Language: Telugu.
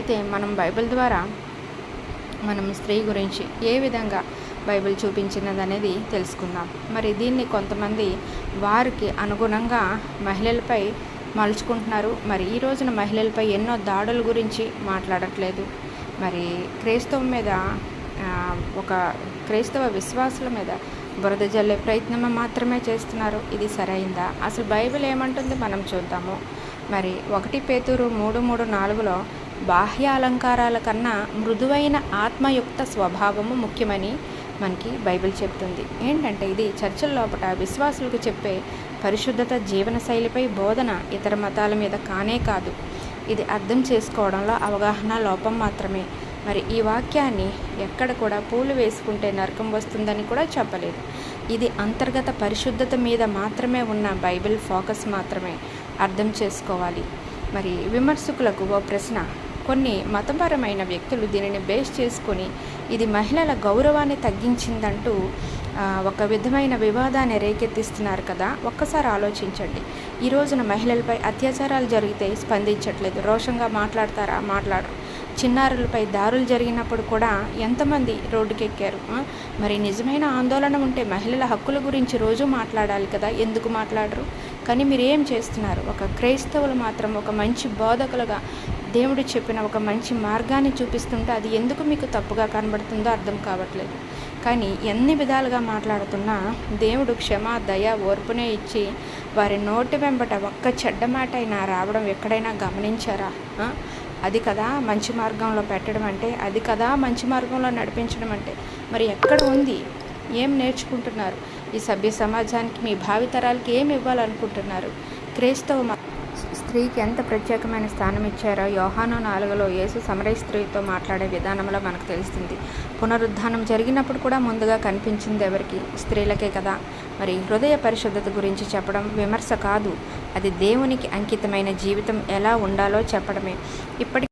అయితే మనం బైబిల్ ద్వారా మనం స్త్రీ గురించి ఏ విధంగా బైబిల్ చూపించినది అనేది తెలుసుకుందాం. మరి దీన్ని కొంతమంది వారికి అనుగుణంగా మహిళలపై మలుచుకుంటున్నారు. మరి ఈ రోజున మహిళలపై ఎన్నో దాడుల గురించి మాట్లాడట్లేదు. మరి క్రైస్తవం మీద ఒక క్రైస్తవ విశ్వాసుల మీద బురద జల్లే ప్రయత్నం మాత్రమే చేస్తున్నారు. ఇది సరైందా? అసలు బైబిల్ ఏమంటుంది? మనం చూద్దాము. మరి ఒకటి పేతురు మూడు మూడు నాలుగులో బాహ్య అలంకారాల కన్నా మృదువైన ఆత్మయుక్త స్వభావము ముఖ్యమని మనకి బైబిల్ చెప్తుంది. ఏంటంటే ఇది చర్చల లోపల విశ్వాసులకు చెప్పే పరిశుద్ధత జీవన శైలిపై బోధన ఇతర మతాల మీద కానే కాదు. ఇది అర్థం చేసుకోవడంలో అవగాహన లోపం మాత్రమే. మరి ఈ వాక్యాన్ని ఎక్కడ కూడా పూలు వేసుకుంటే నరకం వస్తుందని కూడా చెప్పలేదు. ఇది అంతర్గత పరిశుద్ధత మీద మాత్రమే ఉన్న బైబిల్ ఫోకస్ మాత్రమే. అర్థం చేసుకోవాలి. మరి విమర్శకులకు ఓ ప్రశ్న. కొన్ని మతపరమైన వ్యక్తులు దీనిని బేస్ చేసుకొని ఇది మహిళల గౌరవాన్ని తగ్గించిందంటూ ఒక విధమైన వివాదాన్ని రేకెత్తిస్తున్నారు కదా. ఒక్కసారి ఆలోచించండి. ఈ రోజున మహిళలపై అత్యాచారాలు జరిగితే స్పందించట్లేదు. రోషంగా మాట్లాడతారా? మాట్లాడరు. చిన్నారులపై దారులు జరిగినప్పుడు కూడా ఎంతమంది రోడ్డుకెక్కారు? మరి నిజమైన ఆందోళన ఉంటే మహిళల హక్కుల గురించి రోజు మాట్లాడాలి కదా. ఎందుకు మాట్లాడరు? కానీ మీరు ఏం చేస్తున్నారు? ఒక క్రైస్తవులు మాత్రం ఒక మంచి బోధకులుగా దేవుడు చెప్పిన ఒక మంచి మార్గాన్ని చూపిస్తుంటే అది ఎందుకు మీకు తప్పుగా కనబడుతుందో అర్థం కావట్లేదు. కానీ ఎన్ని విధాలుగా మాట్లాడుతున్నా దేవుడు క్షమ దయ ఓర్పునే ఇచ్చి వారి నోటి వెంబట ఒక్క చెడ్డ మాట అయినా రావడం ఎక్కడైనా గమనించారా? అది కదా మంచి మార్గంలో పెట్టడం అంటే అది కదా మంచి మార్గంలో నడిపించడం అంటే. మరి ఎక్కడ ఉంది? ఏం నేర్చుకుంటున్నారు? ఈ సభ్య సమాజానికి మీ భావితరాలకి ఏమి ఇవ్వాలనుకుంటున్నారు? క్రైస్తవ మ- స్త్రీకి ఎంత ప్రత్యేకమైన స్థానం ఇచ్చారో యోహాను నాలుగులో యేసు సమరయ స్త్రీతో మాట్లాడే విధానంలో మనకు తెలుస్తుంది. పునరుద్ధానం జరిగినప్పుడు కూడా ముందుగా కనిపించింది ఎవరికి? స్త్రీలకే కదా. మరి హృదయ పరిశుద్ధత గురించి చెప్పడం విమర్శ కాదు. అది దేవునికి అంకితమైన జీవితం ఎలా ఉండాలో చెప్పడమే. ఇప్పటి